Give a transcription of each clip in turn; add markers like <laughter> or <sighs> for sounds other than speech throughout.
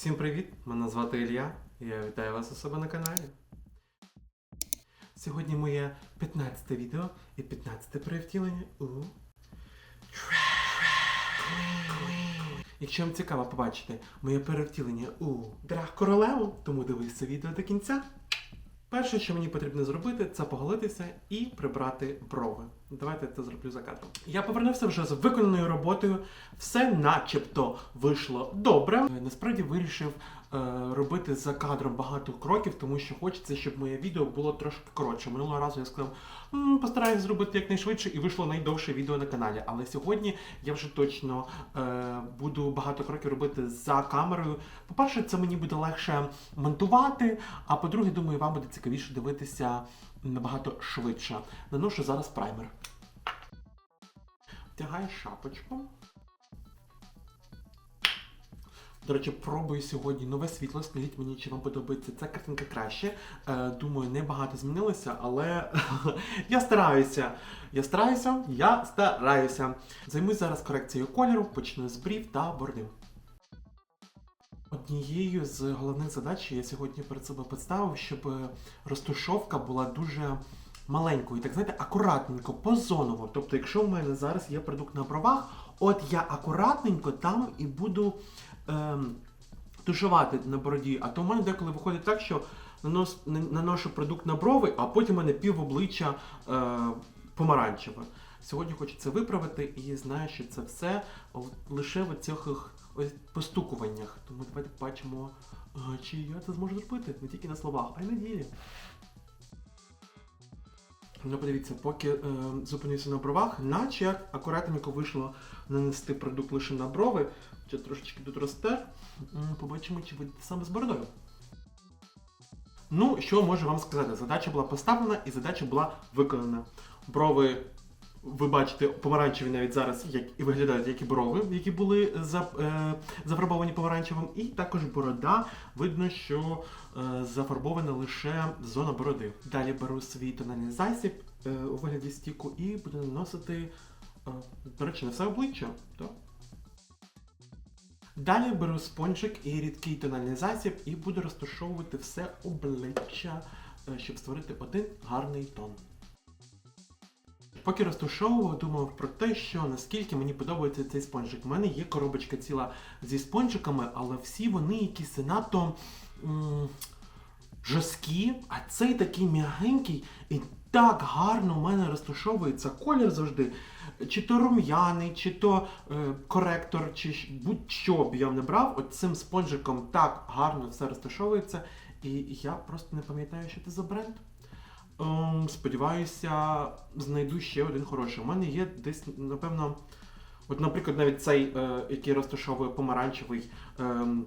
Всім привіт! Мене звати Ілля. і Я вітаю вас у себе на каналі. Сьогодні моє 15 відео і 15 перевтілення у Якщо вам цікаво побачити моє перевтілення у Драх Королеву, тому дивись це відео до кінця. Перше, що мені потрібно зробити, це поголитися і прибрати брови. Давайте це зроблю за кадром. Я повернувся вже з виконаною роботою. Все начебто вийшло добре. Насправді вирішив робити за кадром багато кроків, тому що хочеться, щоб моє відео було трошки коротше. Минулого разу я сказав, «М, постараюсь зробити якнайшвидше, і вийшло найдовше відео на каналі. Але сьогодні я вже точно е, буду багато кроків робити за камерою. По-перше, це мені буде легше монтувати. А по-друге, думаю, вам буде цікавіше дивитися набагато швидше. Наношу зараз праймер. Вдягаю шапочку. До речі, пробую сьогодні нове світло. Скажіть мені, чи вам подобається ця картинка краще. Е, думаю, небагато змінилося, але <laughs> я стараюся. Я стараюся, я стараюся. Займусь зараз корекцією кольору, почну з брів та бороди. Однією з головних задач я сьогодні перед себе поставив, щоб розтушовка була дуже маленькою, так знаєте, акуратненько, позоново. Тобто, якщо в мене зараз є продукт на бровах, от я акуратненько там і буду ем, тушувати на бороді. А то в мене деколи виходить так, що нанос, наношу продукт на брови, а потім у мене пів обличчя е, помаранчеве. Сьогодні хочу це виправити і знаю, що це все лише в цих постукуваннях. Тому давайте побачимо, е, чи я це зможу зробити не тільки на словах, а й на ділі. Ну, подивіться, поки е, зупинився на бровах, наче як акуратненько вийшло нанести продукт лише на брови, ще трошечки тут росте. Побачимо, чи вийде саме з бородою. Ну, що можу вам сказати? Задача була поставлена і задача була виконана. Брови, ви бачите, помаранчеві навіть зараз, як і виглядають, як і брови, які були за, е, зафарбовані помаранчевим, і також борода. Видно, що е, зафарбована лише зона бороди. Далі беру свій тональний засіб е, у вигляді стіку і буду наносити, е, до речі, на все обличчя. Так? Далі беру спонжик і рідкий тональний засіб і буду розташовувати все обличчя, е, щоб створити один гарний тон. Поки розташовував, думав про те, що наскільки мені подобається цей спонжик. У мене є коробочка ціла зі спонжиками, але всі вони якісь надто жорсткі, а цей такий м'ягенький і так гарно у мене розташовується колір завжди. Чи то рум'яний, чи то е, коректор, чи будь-що б я не брав, от цим спонжиком так гарно все розташовується. І я просто не пам'ятаю, що це за бренд. Ем, сподіваюся, знайду ще один хороший. У мене є десь, напевно, от, наприклад, навіть цей, е, який розташовує помаранчевий, ем,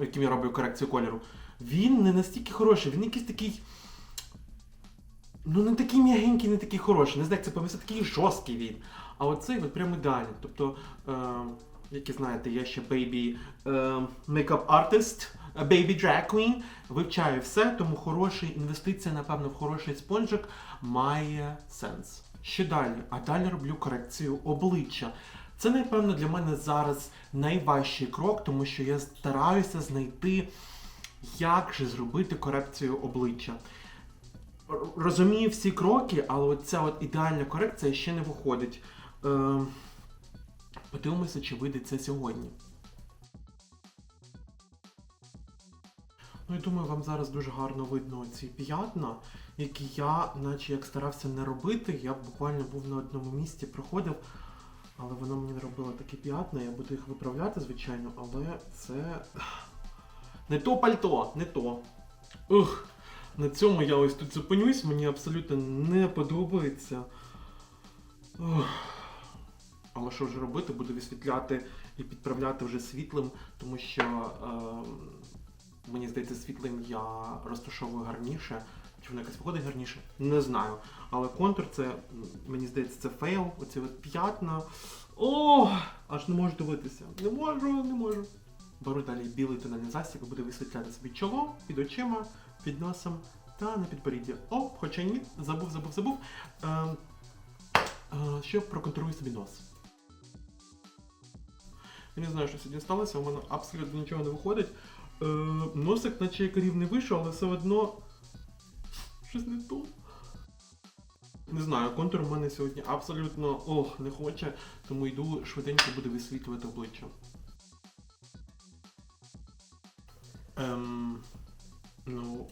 яким я роблю корекцію кольору. Він не настільки хороший, він якийсь такий. Ну, не такий м'ягенький, не такий хороший. Не знаю, як це помісти, такий жорсткий він. А оцей от прям ідеальний. Тобто, е, як і знаєте, я ще artist, е, baby drag queen, вивчаю все, тому хороший інвестиція, напевно, в хороший спонжик має сенс. Що далі? А далі роблю корекцію обличчя. Це, напевно, для мене зараз найважчий крок, тому що я стараюся знайти, як же зробити корекцію обличчя. Розумію всі кроки, але ця ідеальна корекція ще не виходить. Е, подивимося, чи вийде це сьогодні. Ну, я думаю, вам зараз дуже гарно видно ці п'ятна, які я, наче як старався не робити. Я буквально був на одному місці, проходив, але воно мені не робило такі п'ятна. Я буду їх виправляти, звичайно, але це. <sighs> Не то пальто, не то. Ух, на цьому я ось тут зупинюсь, мені абсолютно не подобається. Ух. Але що ж робити? Буду висвітляти і підправляти вже світлим, тому що ем, мені здається, світлим я розташовую гарніше. Чи воно якось виходить гарніше? Не знаю. Але контур це, мені здається, це фейл. Оці от п'ятна. О, аж не можу дивитися. Не можу, не можу. Беру далі білий тональний засіб буду висвітляти собі чоло під очима, під носом та на підборіддя. О, хоча ні, забув, забув, забув. Е, е, що проконтролюю собі нос. Я не знаю, що сьогодні сталося, у мене абсолютно нічого не виходить. Е, носик, наче як рівний вийшов, але все одно щось не то. Не знаю, контур у мене сьогодні абсолютно ох, не хоче, тому йду швиденько буду висвітлювати обличчя. Ем, ну.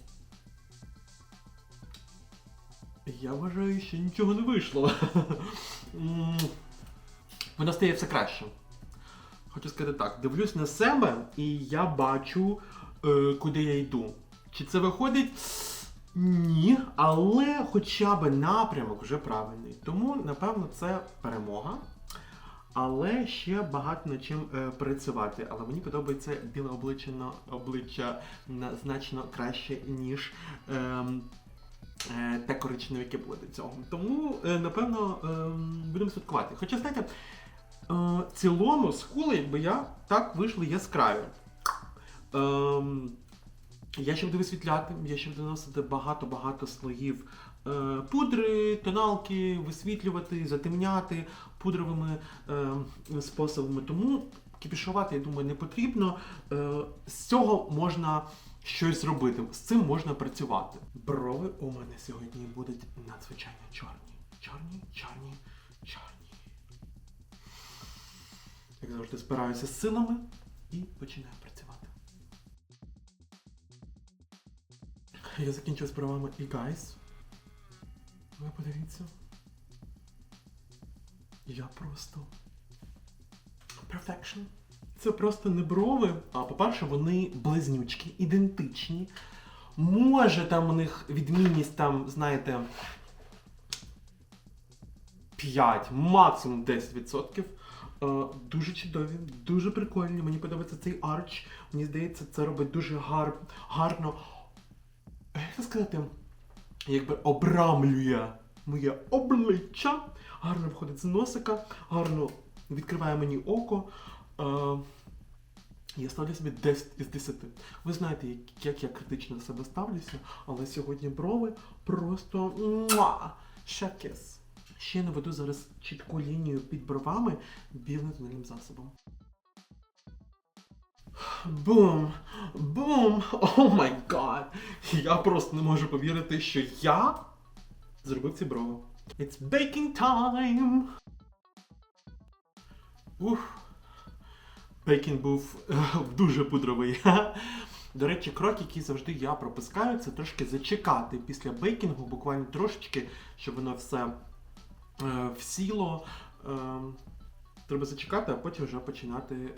Я вважаю, що нічого не вийшло. <laughs> Воно стає все краще. Хочу сказати так, дивлюсь на себе і я бачу, е, куди я йду. Чи це виходить? Ні, але хоча б напрямок вже правильний. Тому, напевно, це перемога. Але ще багато над чим е, працювати. Але мені подобається біле обличчя на обличчя на, значно краще, ніж ем, е, те коричневе, яке було до цього. Тому, е, напевно, ем, будемо святкувати. Хоча, знаєте, е, в цілому скули, якби я так вийшли яскраві. Ем, я ще буду висвітляти, я ще буду наносити багато-багато слоїв е, пудри, тоналки, висвітлювати, затемняти пудровими е, способами. Тому кіпішувати, я думаю, не потрібно. Е, з цього можна щось зробити, з цим можна працювати. Брови у мене сьогодні будуть надзвичайно чорні. Чорні, чорні, чорні. Як завжди, спираюся з силами і починаю працювати. Я закінчив з правами і гайс. Ви подивіться. Я просто. Perfection. Це просто не брови. А по-перше, вони близнючки, ідентичні. Може там у них відмінність там, знаєте, 5, максимум 10%. Е, Дуже чудові, дуже прикольні. Мені подобається цей арч. Мені здається, це робить дуже гар... гарно. Як це сказати? Якби обрамлює моє обличчя. Гарно входить з носика, гарно відкриває мені око. Е, я ставлю собі 10 із 10. Ви знаєте, як, як я критично до себе ставлюся, але сьогодні брови просто муа, шекес. Ще наведу зараз чітку лінію під бровами білим тональним засобом. Бум! Бум! О май гад! Я просто не можу повірити, що я зробив ці брови. It's baking time! Ух. Бейкінг був е, дуже пудровий. <laughs> До речі, крок, який завжди я пропускаю, це трошки зачекати після бейкінгу, буквально трошечки, щоб воно все е, всіло. Е, треба зачекати, а потім вже починати е,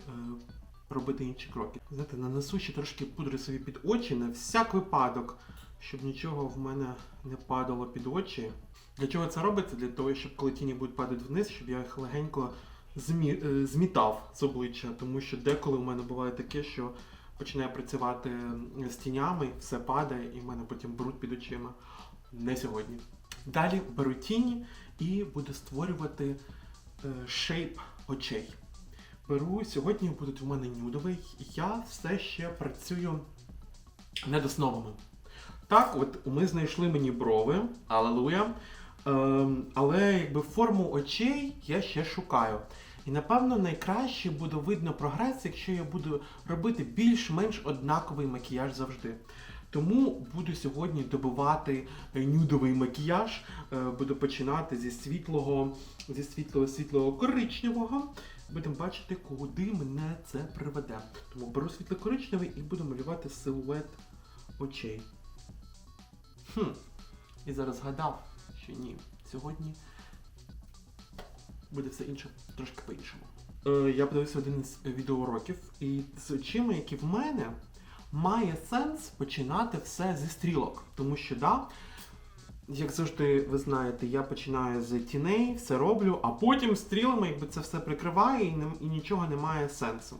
робити інші кроки. Знаєте, нанесу ще трошки пудри собі під очі на всяк випадок, щоб нічого в мене не падало під очі. Для чого це робиться? Для того, щоб коли тіні будуть падати вниз, щоб я їх легенько змі... змітав з обличчя, тому що деколи в мене буває таке, що починає працювати з тінями, все падає, і в мене потім бруд під очима. Не сьогодні. Далі беру тіні і буду створювати шейп очей. Беру, сьогодні будуть в мене нюдовий, я все ще працюю над основами. Так, от ми знайшли мені брови, алелуя. Ем, але якби форму очей я ще шукаю. І напевно найкраще буде видно прогрес, якщо я буду робити більш-менш однаковий макіяж завжди. Тому буду сьогодні добивати е, нюдовий макіяж. Е, Буду починати зі світлого, зі світлого світлого коричневого. Будемо бачити, куди мене це приведе. Тому беру світло-коричневий і буду малювати силует очей. Хм. І зараз згадав, що ні. Сьогодні буде все інше трошки по-іншому. Е, я подивився один з відеоуроків, і з очима, які в мене, має сенс починати все зі стрілок. Тому що, да, як завжди, ви знаєте, я починаю з тіней, все роблю, а потім стрілами якби це все прикриває і, не, і нічого не має сенсу.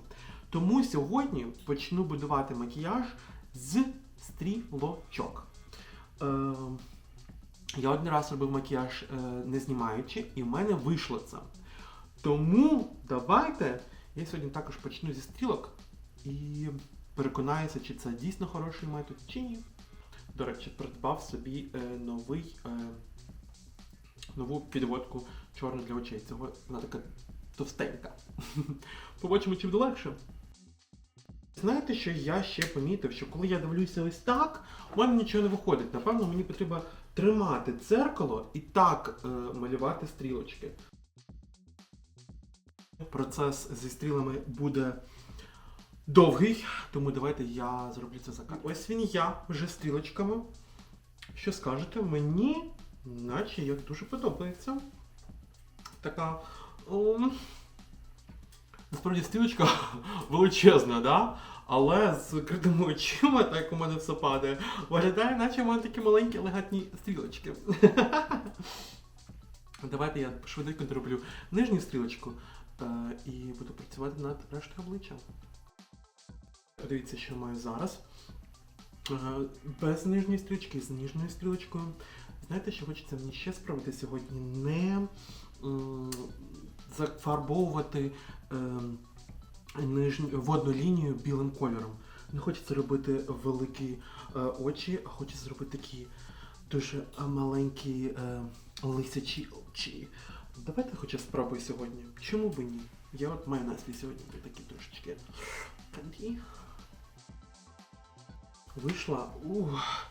Тому сьогодні почну будувати макіяж з стрілочок. Е, я один раз робив макіяж е, не знімаючи, і в мене вийшло це. Тому давайте я сьогодні також почну зі стрілок і переконаюся, чи це дійсно хороший метод, чи ні. До речі, придбав собі е, новий, е, нову підводку чорну для очей. Цього вона така товстенька. <laughs> Побачимо, чи буде легше. Знаєте, що я ще помітив, що коли я дивлюся ось так, у мене нічого не виходить. Напевно, мені потрібно тримати дзеркало і так е, малювати стрілочки. Процес зі стрілами буде довгий, тому давайте я зроблю це за кадром. Ось він я вже стрілочками. Що скажете? Мені, наче як дуже подобається. Така. ом, Насправді стрілочка <laughs> величезна, да? але з критими очима, так у мене все падає, виглядає, наче в мене такі маленькі елегантні стрілочки. <laughs> Давайте я швиденько дороблю нижню стрілочку е, і буду працювати над рештою обличчя. Подивіться, що маю зараз. Е, Без нижньої стрілочки, з ніжною стрілочкою. Знаєте, що хочеться мені ще справити сьогодні? Не зафарбовувати е, водну лінію білим кольором. Не хочеться робити великі е, очі, а хочеться зробити такі дуже маленькі лисячі очі. Давайте хоча спробую сьогодні. Чому би ні? Я от маю настрій сьогодні такі трошечки. Вийшла. Ух,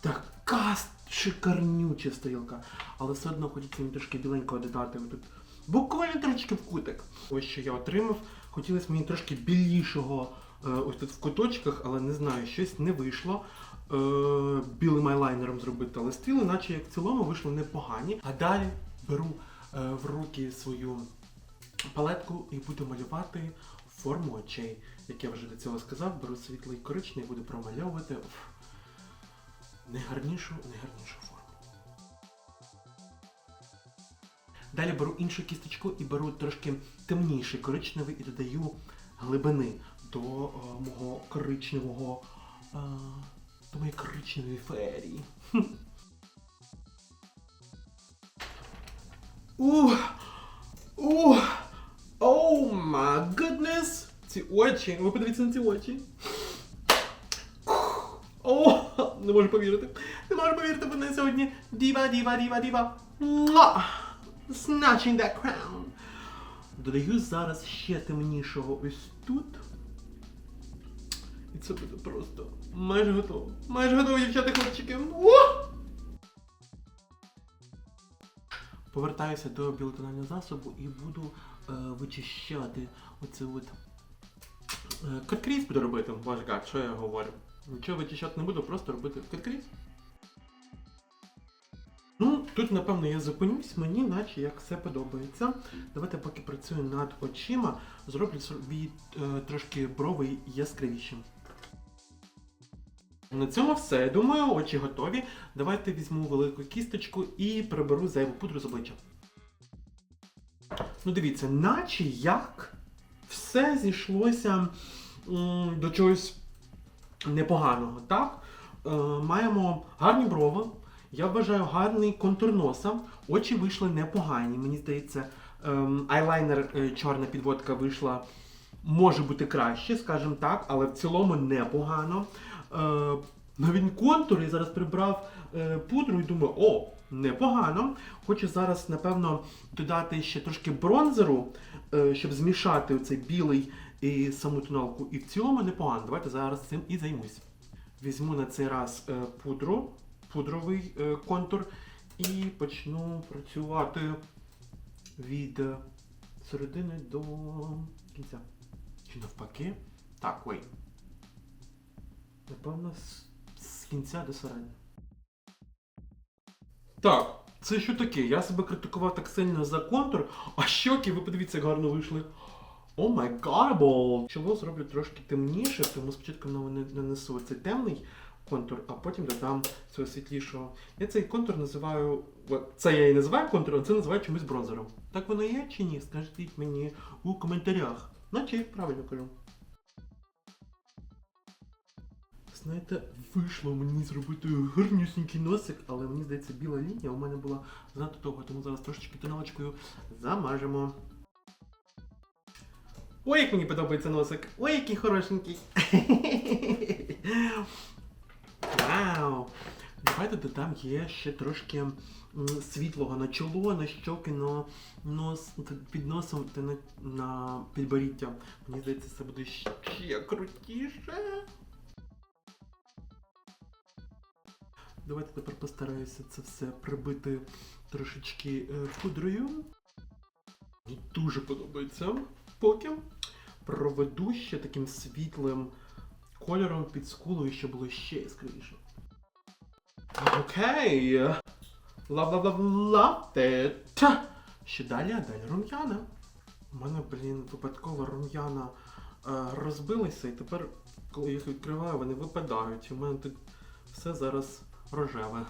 така шикарнюча стрілка. Але все одно хочеться мені трошки біленького додати. Тут буквально трошки в кутик. Ось що я отримав. Хотілося мені трошки білішого е, ось тут в куточках, але не знаю, щось не вийшло. Е, білим айлайнером зробити, але стріли, наче як в цілому, вийшли непогані. А далі беру е, в руки свою палетку і буду малювати форму очей. Як я вже до цього сказав, беру світлий коричневий і буду промальовувати в найгарнішу, найгарнішу форму. Далі беру іншу кісточку і беру трошки темніший коричневий і додаю глибини до е, мого коричневого. е, до моєї коричневої феерії. Хм. <laughs> Ух! Ух! Оу май! Ці очі! Ви подивіться на ці очі. О, не можу повірити. Не можу повірити, мене сьогодні діва, діва, діва, діва. Snatching that crown. Додаю зараз ще темнішого ось тут. І це буде просто майже готово. Майже готово, дівчата хлопчики. Повертаюся до білотонального засобу і буду е, вичищати оце от. Е, каткріс буду робити, боже гад, що я говорю. Нічого вичищати не буду, просто робити каткріс. Ну, тут, напевно, я зупинюсь, мені наче як все подобається. Давайте поки працюю над очима, зроблю собі е, трошки брови яскравіші. На цьому все. Я думаю, очі готові. Давайте візьму велику кісточку і приберу зайву пудру з обличчя. Ну дивіться, наче як все зійшлося до чогось непоганого, так? Е, маємо гарні брови. Я вважаю гарний контур носа. Очі вийшли непогані. Мені здається, ем, айлайнер, е, чорна підводка вийшла, може бути краще, скажімо так, але в цілому непогано. Е, навіть контур я зараз прибрав е, пудру і думаю, о, непогано. Хочу зараз, напевно, додати ще трошки бронзеру, е, щоб змішати оцей білий і саму тоналку. І в цілому непогано. Давайте зараз цим і займусь. Візьму на цей раз е, пудру, пудровий е, контур і почну працювати від середини до кінця. Чи навпаки? Так, wait. Напевно, з кінця до середини. Так, це що таке? Я себе критикував так сильно за контур, а щоки, ви подивіться, як гарно вийшли. О май гарбол! Чоло зроблю трошки темніше, тому спочатку нанесу цей темний контур, а потім додам цього світлішого. Я цей контур називаю. Це я і називаю контуром, це називаю чомусь бронзером. Так воно є чи ні? Скажіть мені у коментарях. Наче правильно кажу. Знаєте, вийшло мені зробити гарнюсінький носик, але мені здається, біла лінія у мене була занадто довга, тому зараз трошечки тоналочкою замажемо. Ой, як мені подобається носик! Ой, який хорошенький! Вау! Давайте додам є ще трошки світлого на чоло, на щоки, на нос, під носом та на, на підборіддя. Мені здається, це буде ще крутіше. Давайте тепер постараюся це все прибити трошечки е, пудрою. Дуже подобається. Поки проведу ще таким світлим кольором під скулою, щоб було ще яскравіше. Окей. Ла-ла-ла-ла. Та. Ще далі, а далі рум'яна. У мене, блін, випадково рум'яна е, розбилися, і тепер, коли їх відкриваю, вони випадають. У мене тут все зараз рожеве.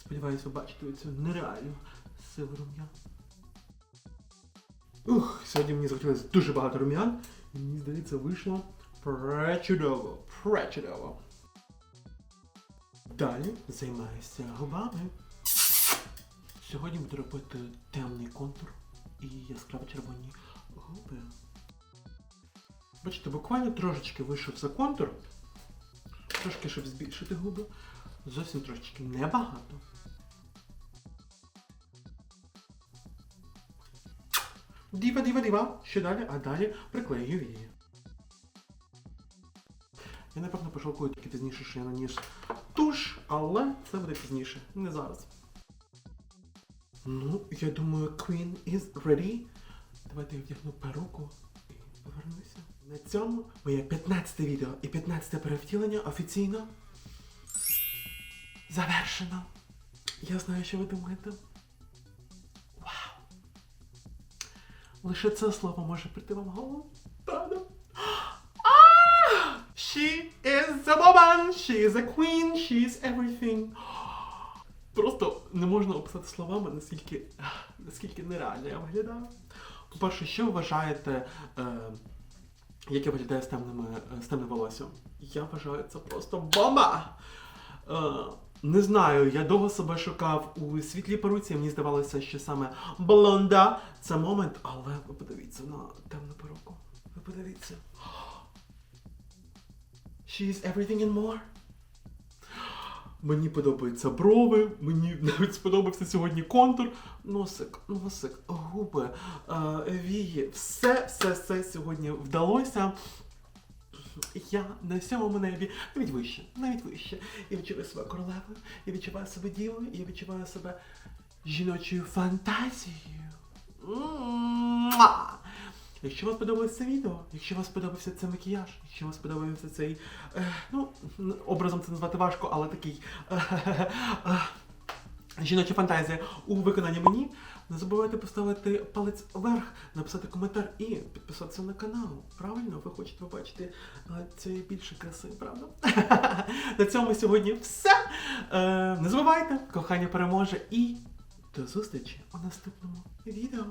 Сподіваюсь, ви бачите цю нереальну силу рум'ян. Ух, сьогодні мені захотілося дуже багато рум'ян. І мені здається, вийшло пречудово. Пречудово. Далі займаюся губами. Сьогодні буду робити темний контур і яскраво червоні губи. Бачите, буквально трошечки вийшов за контур. Трошки, щоб збільшити губи. Зовсім трошечки небагато. Діва, діва, діва. Що далі? А далі приклею її. Я напевно пошалкую тільки пізніше, що я наніс туш, але це буде пізніше, не зараз. Ну, я думаю, Queen is ready. Давайте я вдягну перуку і повернуся. На цьому моє 15 відео і 15 перевтілення офіційно завершено. Я знаю, що ви думаєте. Вау! Лише це слово може прийти вам в голову. Правда? She is a woman, she is a queen, she is everything. Просто не можна описати словами, наскільки, наскільки нереально я виглядаю. По-перше, що вважаєте, е, як виглядає з, темними, е, з темним волоссям? Я вважаю це просто бомба! Е, не знаю, я довго себе шукав у світлій перуці, мені здавалося, що саме блонда це момент, але ви подивіться на темну перуку. Ви подивіться. <gasps> She is everything and more. Мені подобаються брови, мені <laughs> навіть сподобався сьогодні контур, носик, носик, губи, е, вії. Все, все, все сьогодні вдалося. Я на сьомому небі, навіть вище, навіть вище. Я відчуваю себе королевою, я відчуваю себе дівою, я відчуваю себе жіночою фантазією. Якщо вам сподобалося це відео, якщо вам сподобався цей макіяж, якщо вам сподобався цей, е, ну, образом це назвати важко, але такий е, е, жіноча фантазія у виконанні мені, не забувайте поставити палець вверх, написати коментар і підписатися на канал. Правильно, ви хочете побачити цієї більше краси, правда? <laughs> На цьому сьогодні все. Не забувайте, кохання переможе і до зустрічі у наступному відео.